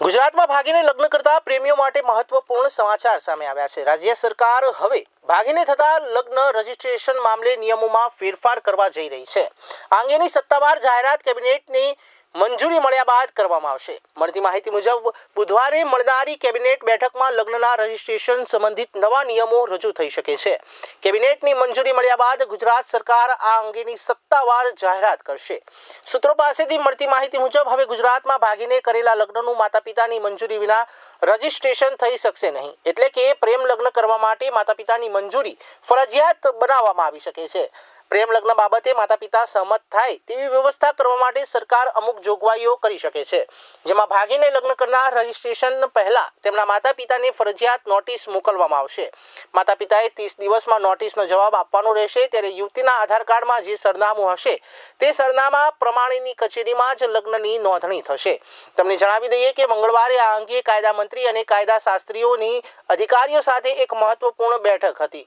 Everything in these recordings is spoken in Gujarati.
ગુજરાતમાં ભાગીને લગ્ન કરતા પ્રેમીઓ માટે મહત્વપૂર્ણ સમાચાર સામે આવ્યા છે. રાજ્ય સરકાર હવે ભાગીને થતા લગ્ન રજીસ્ટ્રેશન મામલે નિયમોમાં ફેરફાર કરવા જઈ રહી છે. આ અંગેની સત્તાવાર જાહેરાત કેબિનેટની મંજૂરી મળ્યા બાદ કરવામાં આવશે. મળતી માહિતી મુજબ, બુધવારે મળનારી કેબિનેટ બેઠકમાં લગ્નના રજિસ્ટ્રેશન સંબંધિત નવા નિયમો રજૂ થઈ શકે છે. કેબિનેટની મંજૂરી મળ્યા બાદ ગુજરાત સરકાર આ અંગેની સત્તાવાર જાહેરાત કરશે. સૂત્રો પાસેથી મળતી માહિતી મુજબ, હવે ગુજરાતમાં ભાગીને કરેલા લગ્નનું માતા પિતાની મંજૂરી વિના રજિસ્ટ્રેશન થઈ શકશે નહીં. એટલે કે પ્રેમ લગ્ન કરવા માટે માતા પિતાની મંજૂરી ફરજિયાત બનાવવામાં આવી શકે છે. પ્રેમ લગ્ન બાબતે માતા પિતા સહમત થાય તેવી વ્યવસ્થા કરવા માટે સરકાર અમુક જોગવાઈઓ કરી શકે છે. જેમાં ભાગીને લગ્ન કરનાર રજીસ્ટ્રેશન પહેલા તેમના માતા પિતાને ફરજિયાત નોટિસ મોકલવામાં આવશે. માતા પિતાએ ત્રીસ દિવસમાં નોટિસનો જવાબ આપવાનો રહેશે ત્યારે યુવતીના આધાર કાર્ડમાં જે સરનામું હશે તે સરનામા પ્રમાણેની કચેરીમાં જ લગ્નની નોંધણી થશે. તમને જણાવી દઈએ કે મંગળવારે આ અંગે કાયદા મંત્રી અને કાયદા શાસ્ત્રીઓની અધિકારીઓ સાથે એક મહત્વપૂર્ણ બેઠક હતી.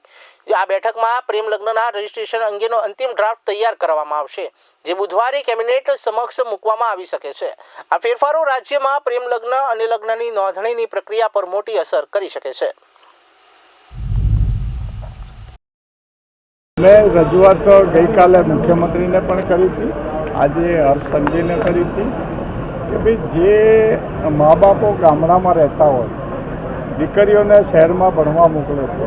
આ બેઠકમાં પ્રેમ લગ્નના રજીસ્ટ્રેશન અંગેનો અંતિમ ડ્રાફ્ટ તૈયાર કરવામાં આવશે, જે બુધવારે કેબિનેટ સમક્ષ મૂકવામાં આવી શકે છે. આ ફેરફારો રાજ્યમાં પ્રેમ લગ્ન અને લગ્નની નોંધણીની પ્રક્રિયા પર મોટી અસર કરી શકે છે. મેં રજૂઆત ગઈકાલે મુખ્યમંત્રીને પણ કરી હતી, આજે હર્ષ સંઘવીને કરી હતી કે ભાઈ જે મા બાપો ગામડામાં રહેતા હોય દીકરીઓને શહેરમાં ભણવા મોકલે છે.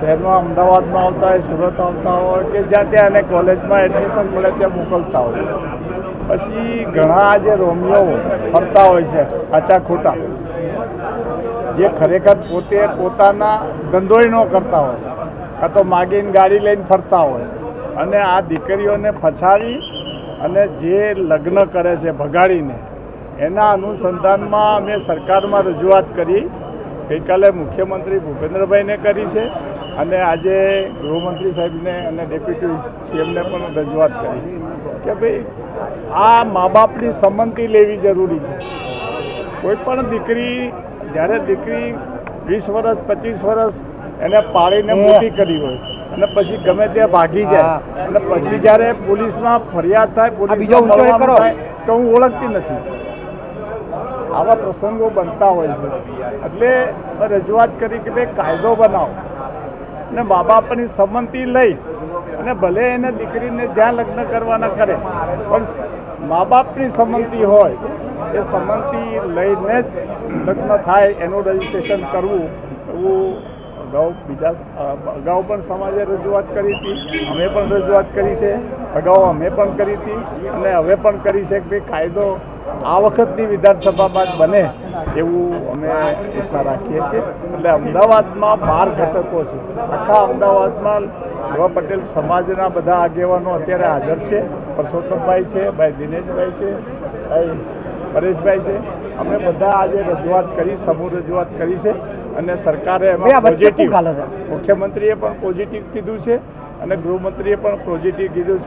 શહેરમાં અમદાવાદમાં આવતા હોય, સુરત આવતા હોય કે જ્યાં ત્યાં એને કોલેજમાં એડમિશન મળે ત્યાં મોકલતા હોય. પછી ઘણા આજે રોમિયો ફરતા હોય છે સાચા ખોટા, જે ખરેખર પોતે પોતાના ધંધોય ન કરતા હોય, કાં તો માગીને ગાડી લઈને ફરતા હોય. અને આ દીકરીઓને ફસાવી અને જે લગ્ન કરે છે ભગાડીને, એના અનુસંધાનમાં અમે સરકારમાં રજૂઆત કરી ગઈકાલે મુખ્યમંત્રી ભૂપેન્દ્રભાઈને કરી છે અને આજે ગૃહમંત્રી સાહેબને અને ડેપ્યુટી સીએમને પણ રજૂઆત કરી કે ભાઈ આ મા બાપની સંમતિ લેવી જરૂરી છે. કોઈ પણ દીકરી જ્યારે દીકરી વીસ વર્ષ પચીસ વર્ષ એને પાળીને મોટી કરી હોય અને પછી ગમે ત્યાં ભાગી જાય અને પછી જ્યારે પોલીસમાં ફરિયાદ થાય પોલીસ તો હું ઓળખતી નથી. આવા પ્રસંગો બનતા હોય છે. એટલે રજૂઆત કરી કે ભાઈ કાયદો બનાવો. અને મા બાપની સંમતિ લઈ અને ભલે એને દીકરીને જ્યાં લગ્ન કરવાના કરે, પણ મા બાપની સંમતિ હોય, એ સંમતિ લઈને જ લગ્ન થાય એનું રજીસ્ટ્રેશન કરવું. એવું અગાઉ બીજા, અગાઉ પણ સમાજે રજૂઆત કરી હતી. અમે પણ રજૂઆત કરી છે. અગાઉ અમે પણ કરી હતી. અને હવે પણ કરી છે કે કાયદો આ વખતની વિધાનસભામાં જ બને એવું અમે ઈચ્છા રાખીએ છીએ. એટલે અમદાવાદમાં બાર ઘટકો છે. આખા અમદાવાદમાં એવા પટેલ સમાજના બધા આગેવાનો અત્યારે હાજર છે. પરસોત્તમભાઈ છે ભાઈ દિનેશભાઈ છે ભાઈ પરેશભાઈ છે. અમે બધા આજે રજૂઆત કરી સમૂહ રજૂઆત કરી છે અને સરકારે એમાં પોઝિટિવ મુખ્યમંત્રીએ પણ પોઝિટિવ કીધું છે અને ગૃહમંત્રીએ પણ પોઝિટિવ કીધું છે.